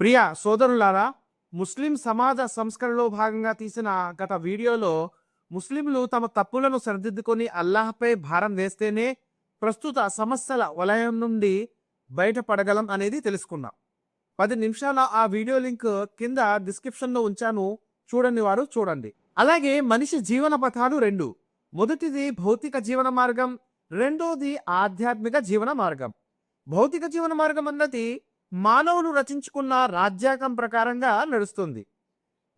ప్రియ సోదరులారా ముస్లిం సమాజ సంస్కరణలో భాగంగా తీసిన గత వీడియోలో ముస్లింలు తమ తప్పులను సరిదిద్దుకొని అల్లాహపై భారం వేస్తేనే ప్రస్తుత సమస్యల వలయం నుండి బయటపడగలం అనేది తెలుసుకున్నాం. పది నిమిషాల ఆ వీడియో లింక్ కింద డిస్క్రిప్షన్లో ఉంచాను. చూడండి వారు చూడండి. అలాగే మనిషి జీవన పథాలు రెండు. మొదటిది భౌతిక జీవన మార్గం రెండోది ఆధ్యాత్మిక జీవన మార్గం. భౌతిక జీవన మార్గం అన్నది మానవులు రచించుకున్న రాజ్యాంగం ప్రకారంగా నడుస్తుంది.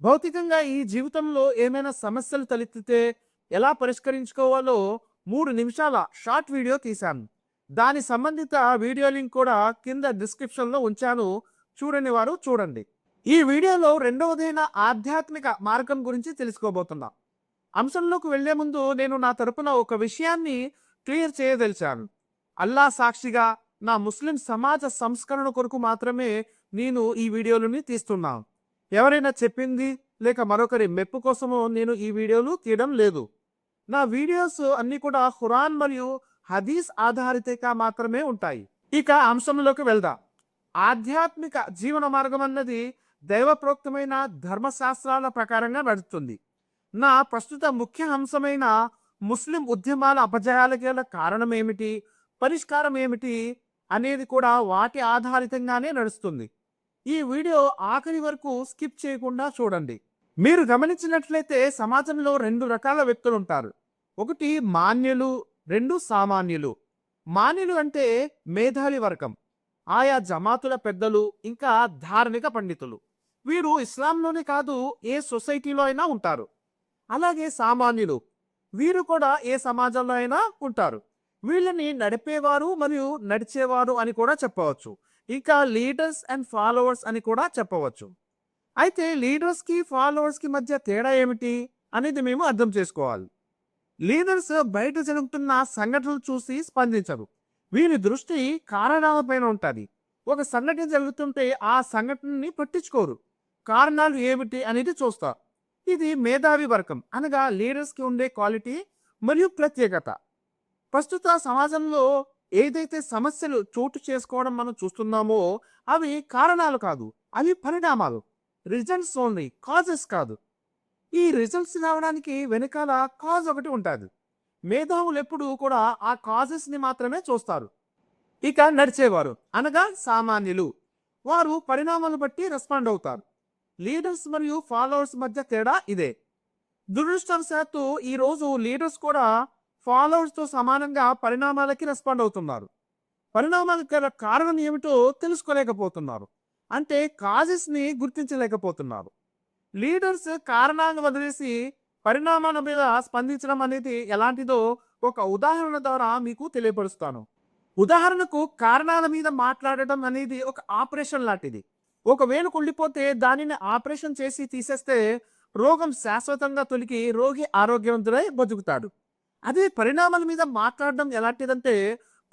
భౌతికంగా ఈ జీవితంలో ఏమైనా సమస్యలు తలెత్తితే ఎలా పరిష్కరించుకోవాలో మూడు నిమిషాల షార్ట్ వీడియో తీశాను. దాని సంబంధిత వీడియో లింక్ కూడా కింద డిస్క్రిప్షన్లో ఉంచాను. చూడని వారు చూడండి. ఈ వీడియోలో రెండవదైన ఆధ్యాత్మిక మార్గం గురించి తెలుసుకోబోతున్నాం. అంశంలోకి వెళ్ళే ముందు నేను నా తరపున ఒక విషయాన్ని క్లియర్ చేయదలిచాను. అల్లా సాక్షిగా నా ముస్లిం సమాజ సంస్కరణ కొరకు మాత్రమే నేను ఈ వీడియోలని తీస్తున్నాను ఎవరైనా చెప్పింది లేక మరొకరి మెప్పు కోసమో నేను ఈ వీడియోలు తీయడం లేదు. నా వీడియోస్ అన్ని కూడా ఖురాన్ మరియు హదీస్ ఆధారితంగా మాత్రమే ఉంటాయి. ఇక అంశంలోకి వెళ్దాం. ఆధ్యాత్మిక జీవన మార్గం అన్నది దైవప్రోక్తమైన ధర్మశాస్త్రాల ప్రకారంగా నడుస్తుంది. నా ప్రస్తుత ముఖ్య అంశమైన ముస్లిం ఉద్యమాల అపజయాలకి గల కారణం ఏమిటి? పరిష్కారం ఏమిటి? అనేది కూడా వాటి ఆధారితంగానే నడుస్తుంది. ఈ వీడియో ఆఖరి వరకు స్కిప్ చేయకుండా చూడండి. మీరు గమనించినట్లయితే సమాజంలో రెండు రకాల వ్యక్తులు ఉంటారు. ఒకటి మాన్యులు రెండు సామాన్యులు. మాన్యులు అంటే మేధావి వర్గం. ఆయా జమాతుల పెద్దలు ఇంకా ధార్మిక పండితులు. వీరు ఇస్లాంలోనే కాదు ఏ సొసైటీలో అయినా ఉంటారు. అలాగే సామాన్యులు. వీరు కూడా ఏ సమాజంలో అయినా ఉంటారు. వీళ్ళని నడిపేవారు మరియు నడిచేవారు అని కూడా చెప్పవచ్చు. ఇంకా లీడర్స్ అండ్ ఫాలోవర్స్ అని కూడా చెప్పవచ్చు. అయితే లీడర్స్కి ఫాలోవర్స్కి మధ్య తేడా ఏమిటి అనేది మేము అర్థం చేసుకోవాలి. లీడర్స్ బయట జరుగుతున్న సంఘటనలు చూసి స్పందించరు. వీరి దృష్టి కారణాలపైన ఉంటుంది. ఒక సంఘటన జరుగుతుంటే ఆ సంఘటనని పట్టించుకోరు. కారణాలు ఏమిటి అనేది చూస్తారు. ఇది మేధావి వర్గం అనగా లీడర్స్కి ఉండే క్వాలిటీ మరియు ప్రత్యేకత. ప్రస్తుత సమాజంలో ఏదైతే సమస్యలు చోటు చేసుకోవడం మనం చూస్తున్నామో అవి కారణాలు కాదు అవి పరిణామాలు. రిజల్ట్స్ ఓన్లీ కాజెస్ కాదు. ఈ రిజల్ట్స్ రావడానికి వెనకాల కాజ్ ఒకటి ఉంటుంది. మేధావులు ఎప్పుడు కూడా ఆ కాజెస్ని మాత్రమే చూస్తారు. ఇక నడిచేవారు అనగా సామాన్యులు. వారు పరిణామాలను బట్టి రెస్పాండ్ అవుతారు. లీడర్స్ మరియు ఫాలోవర్స్ మధ్య తేడా ఇదే. దురదృష్టవశాత్తు ఈ రోజు లీడర్స్ కూడా ఫాలోవర్స్తో సమానంగా పరిణామాలకి రెస్పాండ్ అవుతున్నారు. పరిణామాలకు గల కారణం ఏమిటో తెలుసుకోలేకపోతున్నారు. అంటే కాజెస్ని గుర్తించలేకపోతున్నారు. లీడర్స్ కారణాలను వదిలేసి పరిణామాల మీద స్పందించడం అనేది ఎలాంటిదో ఒక ఉదాహరణ ద్వారా మీకు తెలియపరుస్తాను. ఉదాహరణకు కారణాల మీద మాట్లాడటం అనేది ఒక ఆపరేషన్ లాంటిది. ఒకవేళ కుళ్ళిపోతే దానిని ఆపరేషన్ చేసి తీసేస్తే రోగం శాశ్వతంగా తొలికి రోగి ఆరోగ్యవంతుడై బతుకుతాడు. అదే పరిణామాల మీద మాట్లాడడం ఎలాంటిదంటే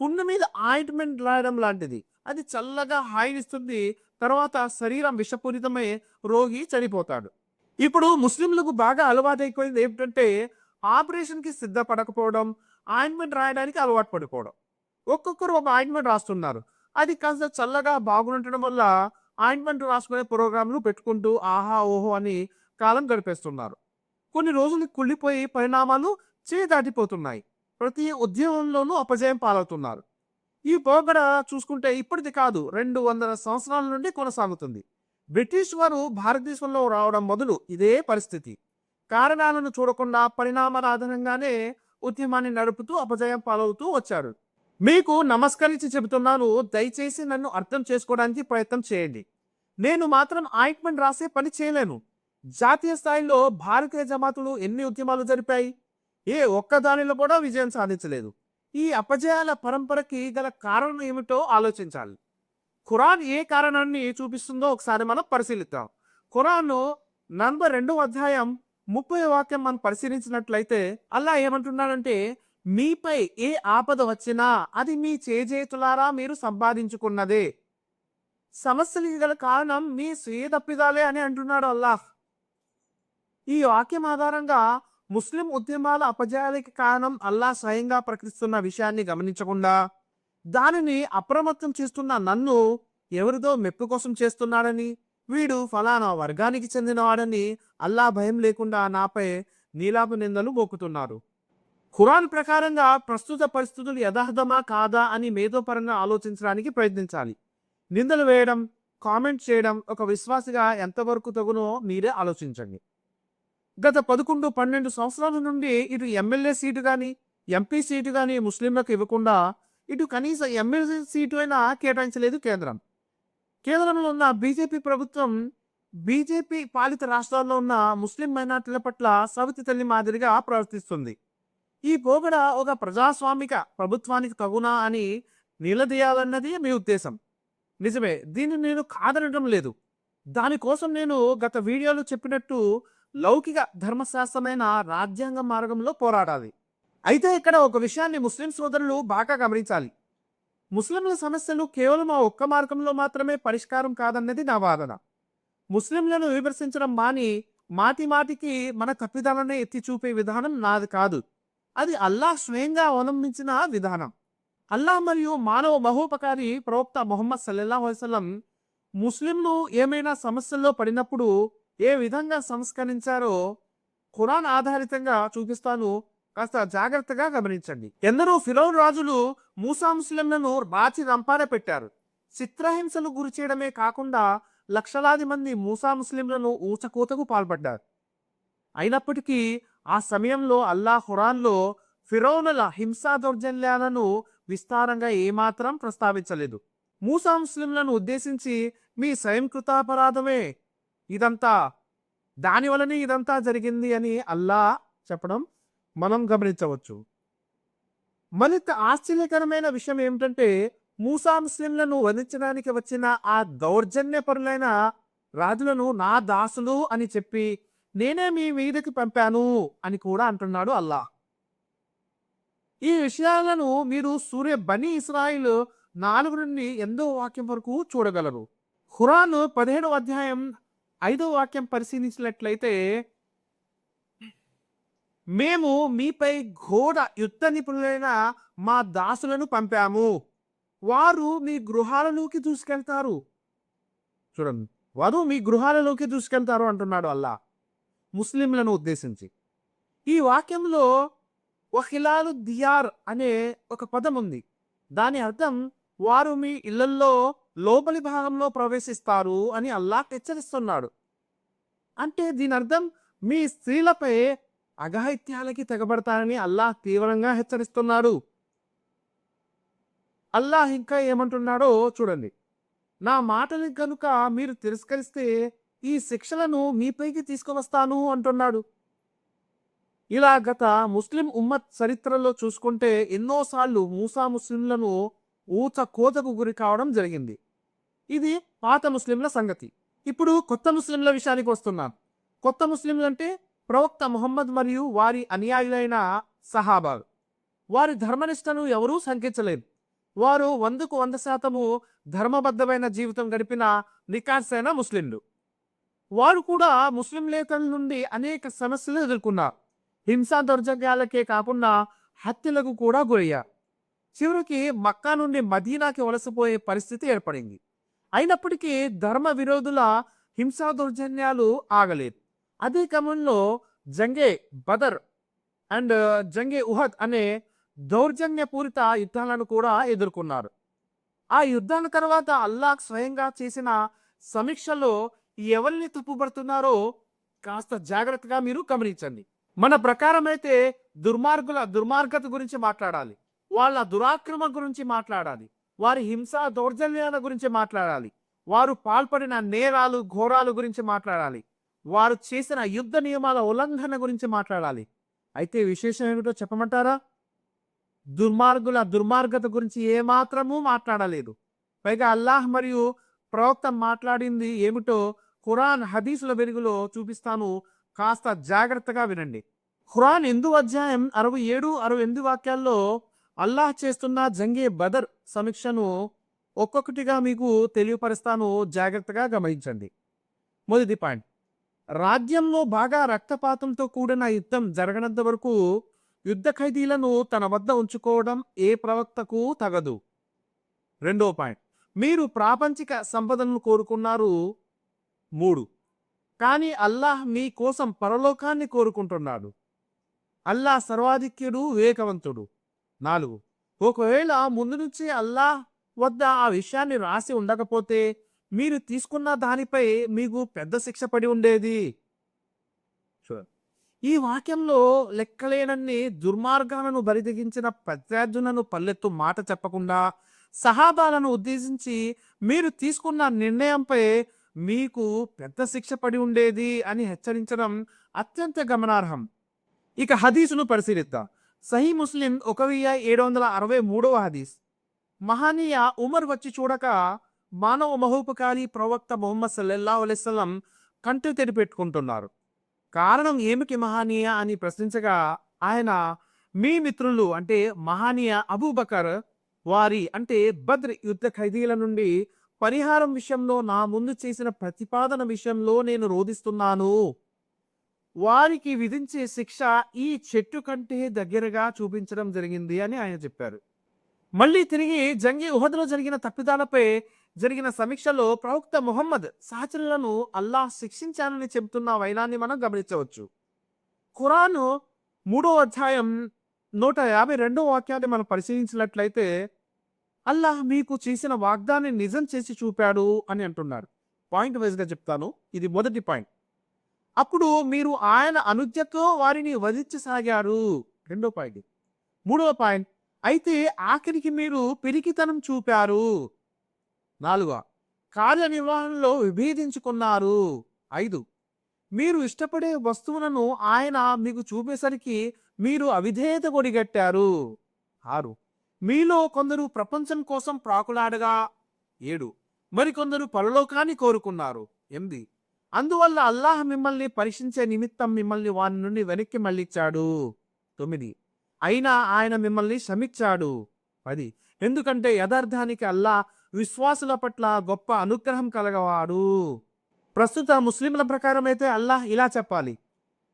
పుండు మీద ఆయింట్మెంట్ రాయడం లాంటిది. అది చల్లగా హాయినిస్తుంది తర్వాత శరీరం విషపూరితమై రోగి చనిపోతాడు. ఇప్పుడు ముస్లింలకు బాగా అలవాటైపోయింది ఏమిటంటే ఆపరేషన్కి సిద్ధపడకపోవడం ఆయింట్మెంట్ రాయడానికి అలవాటు పడిపోవడం. ఒక్కొక్కరు ఒక ఆయింట్మెంట్ రాస్తున్నారు. అది కాస్త చల్లగా బాగుండటం వల్ల ఆయింట్మెంట్ రాసుకునే ప్రోగ్రాంలు పెట్టుకుంటూ ఆహా ఓహో అని కాలం గడిపేస్తున్నారు. కొన్ని రోజులు కుళ్ళిపోయి పరిణామాలు దాటిపోతున్నాయి. ప్రతి ఉద్యమంలోనూ అపజయం పాలవుతున్నారు. ఈ పోగడ చూసుకుంటే ఇప్పటిది కాదు రెండు వందల సంవత్సరాల నుండి కొనసాగుతుంది. బ్రిటిష్ వారు భారతదేశంలో రావడం మొదలు ఇదే పరిస్థితి. కారణాలను చూడకుండా పరిణామాల ఆధారంగానే ఉద్యమాన్ని నడుపుతూ అపజయం పాలవుతూ వచ్చారు. మీకు నమస్కరించి చెబుతున్నాను దయచేసి నన్ను అర్థం చేసుకోవడానికి ప్రయత్నం చేయండి. నేను మాత్రం ఆయింట్మెంట్ రాసే పని చేయలేను. జాతీయ స్థాయిలో భారతీయ జమాతులు ఎన్ని ఉద్యమాలు జరిపాయి? ఏ ఒక్కదానిలో కూడా విజయం సాధించలేదు. ఈ అపజయాల పరంపరకి గల కారణం ఏమిటో ఆలోచించాలి. ఖురాన్ ఏ కారణాన్ని చూపిస్తుందో ఒకసారి మనం పరిశీలిద్దాం. ఖురాన్ నంబర్ రెండో అధ్యాయం ముప్పై వాక్యం మనం పరిశీలించినట్లయితే అల్లా ఏమంటున్నాడంటే మీపై ఏ ఆపద వచ్చినా అది మీ చేజేతులారా మీరు సంపాదించుకున్నదే. సమస్యలకి గల కారణం మీ స్వీయ తప్పిదాలే అని అంటున్నాడు అల్లాహ్. ఈ వాక్యం ఆధారంగా ముస్లిం ఉద్యమాల అపజయాలకి కారణం అల్లా స్వయంగా ప్రకటిస్తున్న విషయాన్ని గమనించకుండా దానిని అప్రమత్తం చేస్తున్న నన్ను ఎవరిదో మెప్పు కోసం చేస్తున్నాడని వీడు ఫలానా వర్గానికి చెందినవాడని అల్లా భయం లేకుండా నాపై నీలాప నిందలు మోకుతున్నారు ఖురాన్ ప్రకారంగా ప్రస్తుత పరిస్థితులు యథార్థమా కాదా అని మేధోపరంగా ఆలోచించడానికి ప్రయత్నించాలి. నిందలు వేయడం కామెంట్ చేయడం ఒక విశ్వాసిగా ఎంతవరకు తగునో మీరే ఆలోచించండి. గత పదకొండు పన్నెండు సంవత్సరాల నుండి ఇటు ఎమ్మెల్యే సీటు కానీ ఎంపీ సీటు కానీ ముస్లింలకు ఇవ్వకుండా ఇటు కనీసం ఎమ్మెల్యే సీటు అయినా కేటాయించలేదు కేంద్రం. కేంద్రంలో ఉన్న బీజేపీ ప్రభుత్వం బీజేపీ పాలిత రాష్ట్రాల్లో ఉన్న ముస్లిం మైనార్టీల పట్ల సవితి తల్లి మాదిరిగా ప్రవర్తిస్తుంది. ఈ పోగడ ఒక ప్రజాస్వామిక ప్రభుత్వానికి తగునా అని నిలదీయాలన్నది మీ ఉద్దేశం. నిజమే దీన్ని నేను కాదనడం లేదు. దానికోసం నేను గత వీడియోలో చెప్పినట్టు లౌకిక ధర్మశాస్త్రమైన రాజ్యాంగ మార్గంలో పోరాడాలి. అయితే ఇక్కడ ఒక విషయాన్ని ముస్లిం సోదరులు బాగా గమనించాలి. ముస్లింల సమస్యలు కేవలం ఆ ఒక్క మార్గంలో మాత్రమే పరిష్కారం కాదన్నది నా వాదన. ముస్లింలను విమర్శించడం మాని మాటి మాటికి మన తప్పిదాలనే ఎత్తి చూపే విధానం నాది కాదు. అది అల్లాహ్ స్వయంగా అవలంబించిన విధానం. అల్లాహ్ మరియు మానవ మహోపకారి ప్రవక్త మొహమ్మద్ సల్లల్లాహు వసలం ముస్లింలు ఏమైనా సమస్యల్లో పడినప్పుడు ఏ విధంగా సంస్కరించారో ఖురాన్ ఆధారితంగా చూపిస్తాను. కాస్త జాగ్రత్తగా గమనించండి. ఎందరో ఫిరౌన్ రాజులు మూసా ముస్లింలను రాచి రంపాన పెట్టారు. చిత్రహింసలు గురి చేయడమే కాకుండా లక్షలాది మంది మూసా ముస్లింలను ఊచకూతకు పాల్పడ్డారు. అయినప్పటికీ ఆ సమయంలో అల్లా ఖురాన్లో ఫిరౌనుల హింసా దౌర్జన్యాలను విస్తారంగా ఏమాత్రం ప్రస్తావించలేదు. మూసా ముస్లింలను ఉద్దేశించి మీ స్వయంకృతాపరాధమే ఇదంతా దానివలనే ఇదంతా జరిగింది అని అల్లా చెప్పడం మనం గమనించవచ్చు. మరింత ఆశ్చర్యకరమైన విషయం ఏమిటంటే మూసా ముస్లింలను వధించడానికి వచ్చిన ఆ దౌర్జన్యపరులైన రాజులను నా దాసులు అని చెప్పి నేనే మీ మీదకి పంపాను అని కూడా అంటున్నాడు అల్లా. ఈ విషయాలను మీరు సూర్య బని ఇస్రాయిల్ నాలుగు నుండి ఎందో వాక్యం వరకు చూడగలరు. ఖురాన్ పదిహేడవ అధ్యాయం ఐదో వాక్యం పరిశీలించినట్లయితే మేము మీపై ఘోర యుద్ధ నిపుణులైన మా దాసులను పంపాము. వారు మీ గృహాలలోకి దూసుకెళ్తారు. చూడండి వారు మీ గృహాలలోకి దూసుకెళ్తారు అంటున్నాడు అల్లా. ముస్లింలను ఉద్దేశించి. ఈ వాక్యంలో వహిలాలు దియార్ అనే ఒక పదం ఉంది. దాని అర్థం వారు మీ ఇళ్ళల్లో లోపలి భాగంలో ప్రవేశిస్తారు అని అల్లాహ్ హెచ్చరిస్తున్నాడు. అంటే దీని అర్థం మీ స్త్రీలపై అఘాయిత్యాలకి తెగబడతారని అల్లాహ్ తీవ్రంగా హెచ్చరిస్తున్నాడు. అల్లాహ్ ఇంకా ఏమంటున్నాడో చూడండి. నా మాటని కనుక మీరు తిరస్కరిస్తే ఈ శిక్షలను మీపైకి తీసుకువస్తాను అంటున్నాడు. ఇలా గత ముస్లిం ఉమ్మత్ చరిత్రలో చూసుకుంటే ఎన్నోసార్లు మూసా ముస్లింలను ఊచ కోతకు గురి కావడం జరిగింది. ఇది పాత ముస్లింల సంగతి. ఇప్పుడు కొత్త ముస్లింల విషయానికి వస్తున్నాం కొత్త ముస్లింలు అంటే ప్రవక్త ముహమ్మద్ మరియు వారి అనుయాయులైన సహాబాలు. వారి ధర్మనిష్టను ఎవరూ సంకించలేదు వారు వందకు వంద శాతము ధర్మబద్ధమైన జీవితం గడిపిన నికాసైన ముస్లింలు. వారు కూడా ముస్లిం లేఖల నుండి అనేక సమస్యలు ఎదుర్కొన్నారు. హింసా దౌర్జన్యాలకే కాకుండా హత్యలకు కూడా గురయ్యారు. చివరికి మక్కా నుండి మదీనాకి వలసపోయే పరిస్థితి ఏర్పడింది. అయినప్పటికీ ధర్మ విరోధుల హింసా దౌర్జన్యాలు ఆగలేదు. అదే క్రమంలో జంగే బదర్ అండ్ జంగే ఉహద్ అనే దౌర్జన్యపూరిత యుద్ధాలను కూడా ఎదుర్కొన్నారు. ఆ యుద్ధాల తర్వాత అల్లాహ్ స్వయంగా చేసిన సమీక్షలో ఎవరిని తప్పుపడుతున్నారో కాస్త జాగ్రత్తగా మీరు గమనించండి. మన ప్రకారం అయితే దుర్మార్గుల దుర్మార్గత గురించి మాట్లాడాలి. వాళ్ళ దురాక్రమ గురించి మాట్లాడాలి. వారి హింసా దౌర్జన్యాల గురించి మాట్లాడాలి. వారు పాల్పడిన నేరాలు ఘోరాలు గురించి మాట్లాడాలి. వారు చేసిన యుద్ధ నియమాల ఉల్లంఘన గురించి మాట్లాడాలి. అయితే విశేషం ఏమిటో చెప్పమంటారా? దుర్మార్గుల దుర్మార్గత గురించి ఏమాత్రమూ మాట్లాడలేదు. పైగా అల్లాహ్ మరియు ప్రవక్త మాట్లాడింది ఏమిటో ఖురాన్ హదీసుల వెలుగులో చూపిస్తాను. కాస్త జాగ్రత్తగా వినండి. ఖురాన్ ఎందు అధ్యాయం అరవై ఏడు అరవై ఎనిమిది వాక్యాల్లో అల్లాహ్ చేస్తున్న జంగే బదర్ సమీక్షను ఒక్కొక్కటిగా మీకు తెలియపరుస్తాను. జాగ్రత్తగా గమనించండి. మొదటి పాయింట్. రాజ్యంలో బాగా రక్తపాతంతో కూడిన యుద్ధం జరగనంత వరకు యుద్ధ ఖైదీలను తన వద్ద ఉంచుకోవడం ఏ ప్రవక్తకు తగదు. రెండో పాయింట్. మీరు ప్రాపంచిక సంపదలను కోరుకున్నారు. మూడు. కానీ అల్లాహ్ మీ కోసం పరలోకాన్ని కోరుకుంటున్నాడు. అల్లాహ్ సర్వాధిక్యుడు వివేకవంతుడు నాలుగు. ఒకవేళ ముందు నుంచి అల్లాహ్ వద్ద ఆ విషయాన్ని రాసి ఉండకపోతే మీరు తీసుకున్న దానిపై మీకు పెద్ద శిక్ష పడి ఉండేది. ఈ వాక్యంలో లెక్కలేనన్ని దుర్మార్గాలను బరిదగించిన ప్రత్యర్థులను పల్లెత్తు మాట చెప్పకుండా సహాబాలను ఉద్దేశించి మీరు తీసుకున్న నిర్ణయంపై మీకు పెద్ద శిక్ష పడి ఉండేది అని హెచ్చరించడం అత్యంత గమనార్హం. ఇక హదీసును పరిశీలిద్దాం. సహీ ముస్లిం ఒక వెయ్యి ఏడు వందల అరవై మూడవ హదీస్. మహానీయ ఉమర్ వచ్చి చూడక మానవ మహోపకారి ప్రవక్త మొహమ్మద్ సల్లల్లా అలైస్లం కంటి తెరిపెట్టుకుంటున్నారు కారణం ఏమిటి మహానీయ అని ప్రశ్నించగా ఆయన మీ మిత్రులు అంటే మహానీయ అబూబకర్ వారి అంటే బద్ర్ యుద్ధ ఖైదీల నుండి పరిహారం విషయంలో నా ముందు చేసిన ప్రతిపాదన విషయంలో నేను రోధిస్తున్నాను. వారికి విధించే శిక్ష ఈ చెట్టు కంటే దగ్గరగా చూపించడం జరిగింది అని ఆయన చెప్పారు. మళ్ళీ తిరిగి జంగి ఉహద్లో జరిగిన తప్పిదాలపై జరిగిన సమీక్షలో ప్రవక్త ముహమ్మద్ సహచరులను అల్లాహ్ శిక్షించానని చెబుతున్న వైనాన్ని మనం గమనించవచ్చు. ఖురాను మూడో అధ్యాయం నూట యాభై రెండో వాక్యాన్ని మనం పరిశీలించినట్లయితే అల్లాహ్ మీకు చేసిన వాగ్దాన్ని నిజం చేసి చూపాడు అని అంటున్నారు. పాయింట్ వైజ్గా చెప్తాను. ఇది మొదటి పాయింట్. అప్పుడు మీరు ఆయన అనుజ్ఞతో వారిని వధించసాగారు. రెండో పాయింట్. మూడవ పాయింట్. అయితే ఆఖరికి మీరు పిరికితనం చూపారు. నాలుగవ కార్యనిర్వహణలో విభేదించుకున్నారు. ఐదు. మీరు ఇష్టపడే వస్తువులను ఆయన మీకు చూపేసరికి మీరు అవిధేయత కొడిగట్టారు ఆరు. మీలో కొందరు ప్రపంచం కోసం ప్రాకులాడగా. ఏడు. మరికొందరు పరలోకాన్ని కోరుకున్నారు. ఎనిమిది. అందువల్ల అల్లాహ్ మిమ్మల్ని పరీక్షించే నిమిత్తం మిమ్మల్ని వారి నుండి వెనక్కి మళ్ళించాడు తొమ్మిది. అయినా ఆయన మిమ్మల్ని క్షమించాడు. పది. ఎందుకంటే యథార్థానికి అల్లా విశ్వాసుల పట్ల గొప్ప అనుగ్రహం కలగవాడు. ప్రస్తుత ముస్లింల ప్రకారం అయితే అల్లాహ్ ఇలా చెప్పాలి.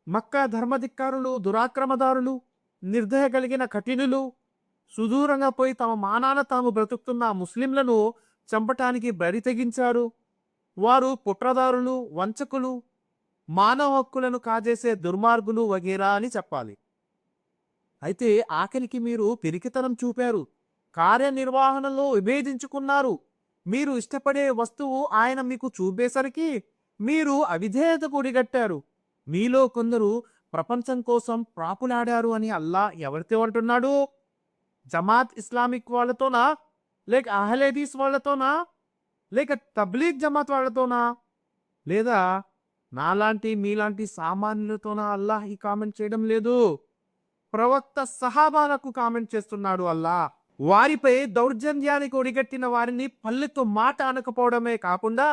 మక్కా ధర్మధిక్కారులు దురాక్రమదారులు నిర్దయ కలిగిన కఠినులు సుదూరంగా పోయి తమ మానాన తాము బ్రతుకుతున్న ముస్లింలను చంపటానికి బరి తెగించారు. వారు కుట్రదారులు వంచకులు మానవ హక్కులను కాజేసే దుర్మార్గులు వగేరా అని చెప్పాలి. అయితే ఆఖరికి మీరు పిరికితనం చూపారు కార్యనిర్వహణలో విభేదించుకున్నారు. మీరు ఇష్టపడే వస్తువు ఆయన మీకు చూపేసరికి మీరు అవిధేయత కూడిగట్టారు. మీలో కొందరు ప్రపంచం కోసం ప్రాపులాడారు అని అల్లా ఎవరితో అంటున్నాడు? జమాత్ ఇస్లామిక్ వాళ్ళతోనా? లేక అహలేదీస్ వాళ్ళతోనా? లేక తబ్లీగ్ జమాత్ వాళ్ళతోనా? లేదా నాలాంటి మీలాంటి సామాన్యులతోనా అల్లాహ్ ఈ కామెంట్ చేయడం లేదు? ప్రవక్త సహాబాలకు కామెంట్ చేస్తున్నాడు అల్లా. వారిపై దౌర్జన్యానికి ఒడిగట్టిన వారిని పల్లెతో మాట అనకపోవడమే కాకుండా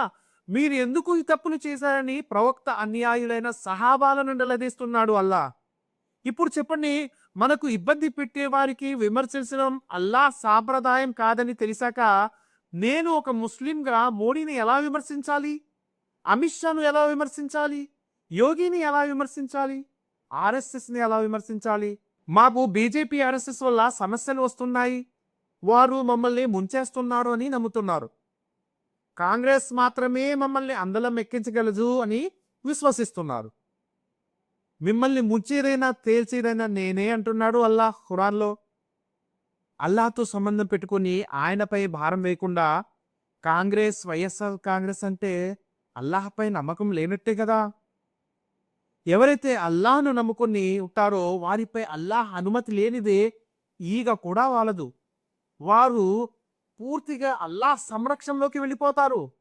మీరు ఎందుకు ఈ తప్పులు చేశారని ప్రవక్త అన్యాయులైన సహాబాలను నిలదీస్తున్నాడు అల్లా. ఇప్పుడు చెప్పండి మనకు ఇబ్బంది పెట్టే వారికి విమర్శించడం అల్లా సాంప్రదాయం కాదని తెలిసాక నేను ఒక ముస్లింగా మోడీని ఎలా విమర్శించాలి? అమిత్ షాను ఎలా విమర్శించాలి? యోగిని ఎలా విమర్శించాలి? ఆర్ఎస్ఎస్ని ఎలా విమర్శించాలి? మాకు బీజేపీ ఆర్ఎస్ఎస్ వల్ల సమస్యలు వస్తున్నాయి. వారు మమ్మల్ని ముంచేస్తున్నారు అని నమ్ముతున్నారు. కాంగ్రెస్ మాత్రమే మమ్మల్ని అందలం ఎక్కించగలదు అని విశ్వసిస్తున్నారు. మిమ్మల్ని ముంచేదైనా తేల్చేదైనా నేనే అంటున్నాడు అల్లా ఖురాన్లో. అల్లాహ్తో సంబంధం పెట్టుకుని ఆయనపై భారం వేయకుండా కాంగ్రెస్ వైఎస్ఆర్ కాంగ్రెస్ అంటే అల్లాహపై నమ్మకం లేనట్టే కదా? ఎవరైతే అల్లాహ్ను నమ్ముకుని ఉంటారో వారిపై అల్లాహ్ అనుమతి లేనిదే ఈగ కూడా వాలదు. వారు పూర్తిగా అల్లాహ్ సంరక్షణలోకి వెళ్ళిపోతారు.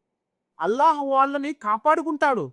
అల్లాహ్ వాళ్ళని కాపాడుకుంటాడు.